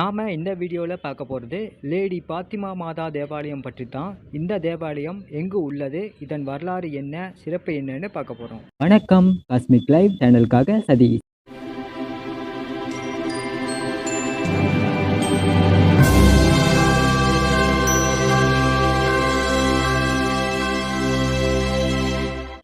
நாம் இந்த வீடியோவில் பார்க்க போகிறது லேடி பாத்திமா மாதா தேவாலயம் பற்றி தான் இந்த தேவாலயம் எங்கு உள்ளது? இதன் வரலாறு என்ன? சிறப்பு என்னன்னு பார்க்க போகிறோம் வணக்கம். காஸ்மிக் லைவ் சேனலுக்காக சதீஷ்.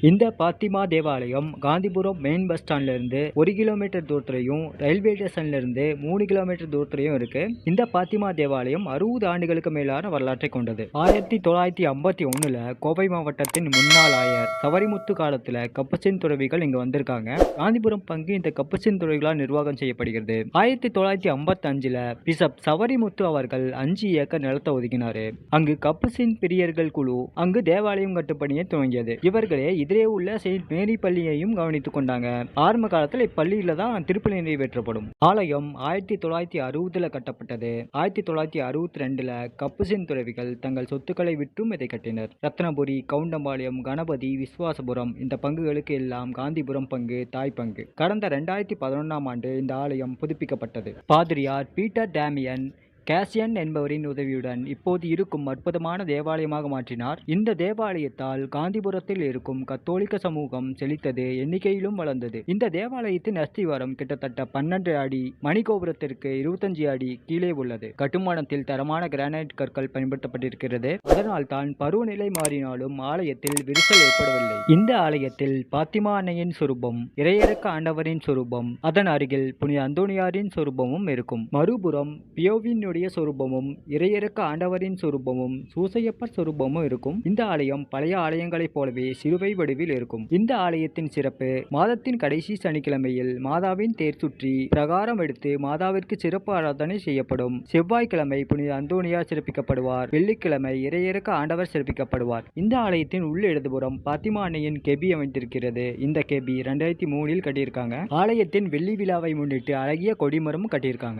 இந்த பாத்திமா தேவாலயம் காந்திபுரம் மெயின் பஸ் ஸ்டாண்ட்ல இருந்து ஒரு கிலோமீட்டர் தூரத்துலையும் ரயில்வே ஸ்டேஷன்ல இருந்து மூணு கிலோமீட்டர் தூரத்துலையும் இருக்கு. இந்த பாத்திமா தேவாலயம் அறுபது ஆண்டுகளுக்கு மேலான வரலாற்றை கொண்டது. ஆயிரத்தி தொள்ளாயிரத்தி ஐம்பத்தி ஒண்ணுல கோவை மாவட்டத்தின் முன்னாள் ஆயர் சவரிமுத்து காலத்துல கப்பசின் துறவிகள் இங்க வந்திருக்காங்க. காந்திபுரம் பங்கு இந்த கப்பசின் துறவிகளால் நிர்வாகம் செய்யப்படுகிறது. ஆயிரத்தி தொள்ளாயிரத்தி ஐம்பத்தி அஞ்சுல பிசப் சவரிமுத்து அவர்கள் அஞ்சு ஏக்கர் நிலத்தை ஒதுக்கினாரு. அங்கு கப்புசின் பிரியர்கள் குழு அங்கு தேவாலயம் கட்டுப்பணியை துவங்கியது. இவர்களே எதிரே உள்ள செயின்ட் மேரி பள்ளியையும் கவனித்துக் கொண்டாங்க. ஆரம்ப காலத்தில் இப்பள்ளியில தான் திருப்பலி நிறைவேற்றப்படும் ஆலயம் ஆயிரத்தி தொள்ளாயிரத்தி அறுபதுல கட்டப்பட்டது. ஆயிரத்தி தொள்ளாயிரத்தி அறுபத்தி ரெண்டுல கப்புசின் துறவிகள் தங்கள் சொத்துக்களை விற்றும் இதை கட்டினர். ரத்னபுரி கவுண்டம்பாளையம் கணபதி விஸ்வாசபுரம் இந்த பங்குகளுக்கு எல்லாம் காந்திபுரம் பங்கு தாய் பங்கு. கடந்த ரெண்டாயிரத்தி பதினொன்றாம் ஆண்டு இந்த ஆலயம் புதுப்பிக்கப்பட்டது. பாதிரியார் பீட்டர் டேமியன் கேசியன் என்பவரின் உதவியுடன் இப்போது இருக்கும் அற்புதமான தேவாலயமாக மாற்றினார். இந்த தேவாலயத்தால் காந்திபுரத்தில் இருக்கும் கத்தோலிக்க சமூகம் செழித்தது எண்ணிக்கையிலும் வளர்ந்தது. இந்த தேவாலயத்தின் அஸ்திவாரம் கிட்டத்தட்ட பன்னெண்டு அடி மணிகோபுரத்திற்கு இருபத்தஞ்சு அடி கீழே உள்ளது. கட்டுமானத்தில் தரமான கிரானைட் கற்கள் பயன்படுத்தப்பட்டிருக்கிறது. அதனால் தான் பருவநிலை மாறினாலும் ஆலயத்தில் விரிசல் ஏற்படவில்லை. இந்த ஆலயத்தில் பாத்திமா அன்னையின் சுரூபம் இறையறக்க ஆண்டவரின் சுரூபம் அதன் அருகில் புனித அந்தோனியாரின் சுரூபமும் இருக்கும். மறுபுறம் பியோவினுடைய சொரூபமும் இறையறக்க ஆண்டவரின் சொரூபமும் சூசையப்பர் சொரூபமும் இருக்கும். இந்த ஆலயம் பழைய ஆலயங்களைப் போலவே சிலுவை வடிவில் இருக்கும். இந்த ஆலயத்தின் சிறப்பு மாதத்தின் கடைசி சனிக்கிழமையில் மாதாவின் தேர் சுற்றி பிரகாரம் எடுத்து மாதாவிற்கு சிறப்பு ஆராதனை செய்யப்படும். செவ்வாய்க்கிழமை புனித அந்தோனியார் சிறப்பிக்கப்படுவார். வெள்ளிக்கிழமை இறையறக்க ஆண்டவர் சிறப்பிக்கப்படுவார். இந்த ஆலயத்தின் உள் இடதுபுறம் பாத்திமா அன்னையின் கெபி அமைந்திருக்கிறது. இந்த கெபி ரெண்டாயிரத்தி மூணில் கட்டியிருக்காங்க. ஆலயத்தின் வெள்ளி விழாவை முன்னிட்டு அழகிய கொடிமரமும் கட்டியிருக்காங்க.